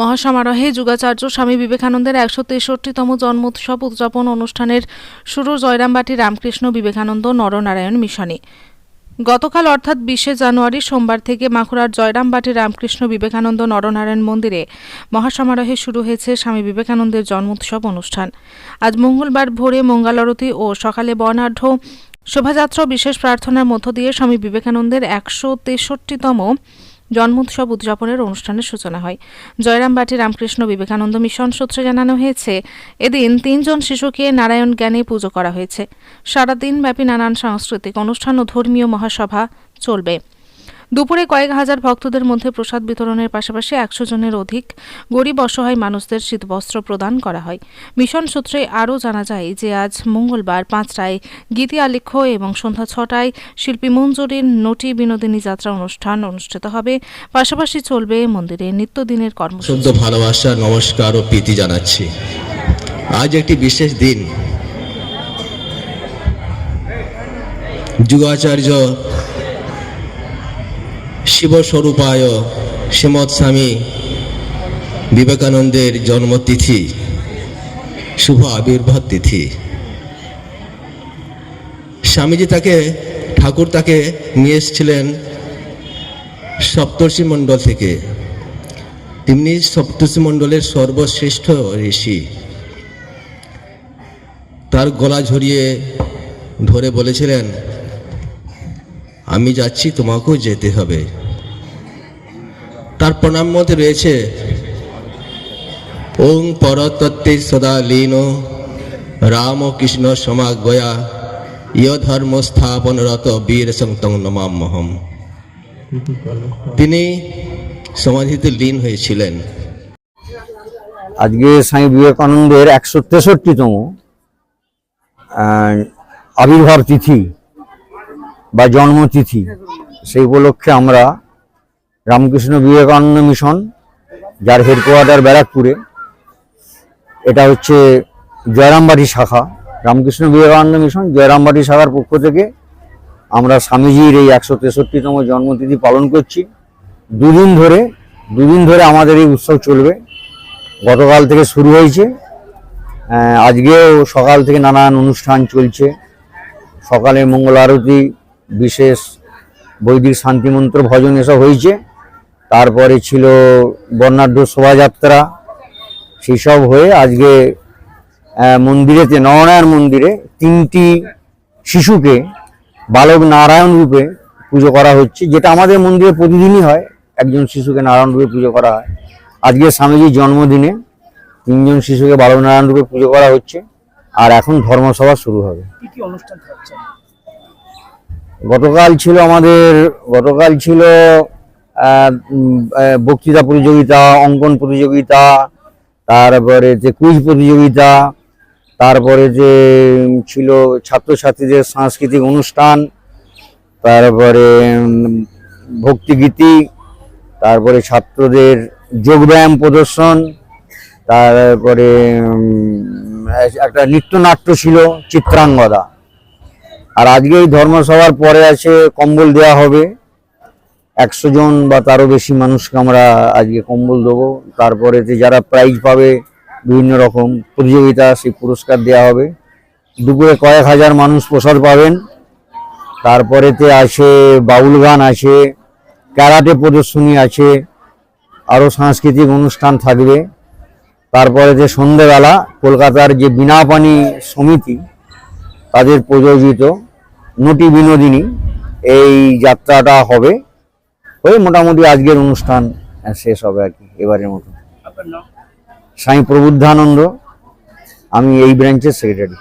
মহাসমারোহে যুগাচার্য স্বামী বিবেকানন্দের একশো তেষট্টিতম জন্মোৎসব উদযাপন অনুষ্ঠানের শুরু জয়রামবাটি রামকৃষ্ণ বিবেকানন্দ নরনারায়ণ মিশনে। গতকাল অর্থাৎ বিশে জানুয়ারি সোমবার থেকে মাখুরার জয়রামবাটি রামকৃষ্ণ বিবেকানন্দ নরনারায়ণ মন্দিরে মহাসমারোহে শুরু হয়েছে স্বামী বিবেকানন্দের জন্মোৎসব অনুষ্ঠান। আজ মঙ্গলবার ভোরে মঙ্গলারতি ও সকালে বর্ণাঢ্য শোভাযাত্রা বিশেষ প্রার্থনার মধ্য দিয়ে স্বামী বিবেকানন্দের একশো তেষট্টিতম জন্মোৎসব উদযাপনের অনুষ্ঠানের সূচনা হয়। জয়রামবাটি রামকৃষ্ণ বিবেকানন্দ মিশন সূত্রে জানানো হয়েছে, এদিন তিনজন শিশুকে নারায়ণ জ্ঞানে পুজো করা হয়েছে। সারাদিন ব্যাপী নানান সাংস্কৃতিক অনুষ্ঠান ও ধর্মীয় মহাসভা চলবে। দুপুরে কয়েক হাজার ভক্তদের মধ্যে প্রসাদ বিতরণের পাশাপাশি একশো জনের অধিক গরিব অসহায় মানুষদের শীতবস্ত্র প্রদান করা হয়। মিশন সূত্রে আরও জানা যায় যে আজ মঙ্গলবার পাঁচটায় গীতি আলেখ্য এবং সন্ধ্যা ছটায় শিল্পী মঞ্জুরির নটি বিনোদিনী যাত্রা অনুষ্ঠান অনুষ্ঠিত হবে। পাশাপাশি চলবে মন্দিরে নিত্যদিনের কর্মসূচি। ভালোবাসা, নমস্কার ও প্রীতি জানাচ্ছি। আজ একটি বিশেষ দিন। যুগাচার্য শিবস্বরূপায় শ্রীমৎ স্বামী বিবেকানন্দের জন্মতিথি, শুভ আবির্ভাব তিথি। স্বামীজি তাকে, ঠাকুর তাকে নিয়ে এসেছিলেন সপ্তর্ষি মণ্ডল থেকে। তেমনি সপ্তর্ষি মণ্ডলের সর্বশ্রেষ্ঠ ঋষি। তার গলা ঝরিয়ে ধরে বলেছিলেন, আমি যাচ্ছি, তোমাকেও যেতে হবে। তার প্রণাম মধ্যে রয়েছে। ওং পরতত্ত্বে সদা লীন, রাম কৃষ্ণ সমাগয়া, ইয় ধর্ম স্থাপনরত বীর সন্তং নমামহম তিনি সমাধিতে লীন হয়েছিলেন। আজকে স্বামী বিবেকানন্দের একশো তেষট্টিতম আবির্ভাব তিথি বা জন্মতিথি, সেই উপলক্ষে আমরা রামকৃষ্ণ বিবেকানন্দ মিশন, যার হেডকোয়ার্টার ব্যারাকপুরে। এটা হচ্ছে জয়রামবাটি শাখা। রামকৃষ্ণ বিবেকানন্দ মিশন জয়রামবাটি শাখার পক্ষ থেকে আমরা স্বামীজির এই একশো তেষট্টিতম জন্মতিথি পালন করছি। দুদিন ধরে দুদিন ধরে আমাদের এই উৎসব চলবে। গতকাল থেকে শুরু হয়েছে। আজকেও সকাল থেকে নানান অনুষ্ঠান চলছে। সকালে মঙ্গল আরতি, বিশেষ বৈদিক শান্তিমন্ত্র ভজন এসব হয়েছে। তারপরে ছিল বর্ণাঢ্য শোভাযাত্রা। সেই সব হয়ে আজকে মন্দিরেতে নরনারায়ণ মন্দিরে তিনটি শিশুকে বালক নারায়ণ রূপে পুজো করা হচ্ছে যেটা আমাদের মন্দিরে প্রতিদিনই হয়। একজন শিশুকে নারায়ণ রূপে পুজো করা হয়। আজকে স্বামীজির জন্মদিনে তিনজন শিশুকে বালক নারায়ণ রূপে পুজো করা হচ্ছে আর এখন ধর্মসভা শুরু হবে। গতকাল ছিল আমাদের গতকাল ছিল বক্তৃতা প্রতিযোগিতা, অঙ্কন প্রতিযোগিতা, তারপরে যে কুইজ প্রতিযোগিতা, তারপরে যে ছিল ছাত্রছাত্রীদের সাংস্কৃতিক অনুষ্ঠান, তারপরে ভক্তিগীতি, তারপরে ছাত্রদের যোগব্যায়াম প্রদর্শন, তারপরে একটা নৃত্যনাট্য ছিল, চিত্রাঙ্গদা। আর আজকে এই ধর্মসভার পরে আছে কম্বল দেওয়া হবে। একশো জন বা তারও বেশি মানুষকে আমরা আজকে কম্বল দেবো। তারপরে যে যারা প্রাইজ পাবে, বিভিন্ন রকম প্রতিযোগিতা, সেই পুরস্কার দেওয়া হবে। দুপুরে কয়েক হাজার মানুষ প্রসাদ পাবেন। তারপরেতে আছে বাউল গান আছে, ক্যারাটে প্রদর্শনী আছে, আরও সাংস্কৃতিক অনুষ্ঠান থাকবে। তারপরে যে সন্ধেবেলা কলকাতার যে বিনাপানি সমিতি, তাদের প্রযোজিত নটি বিনোদিনী এই যাত্রাটা হবে। ওই মোটামুটি আজকের অনুষ্ঠান শেষ হবে আর কি এবারের মতো। স্বামী প্রবুদ্ধানন্দ আমি এই ব্রাঞ্চের সেক্রেটারি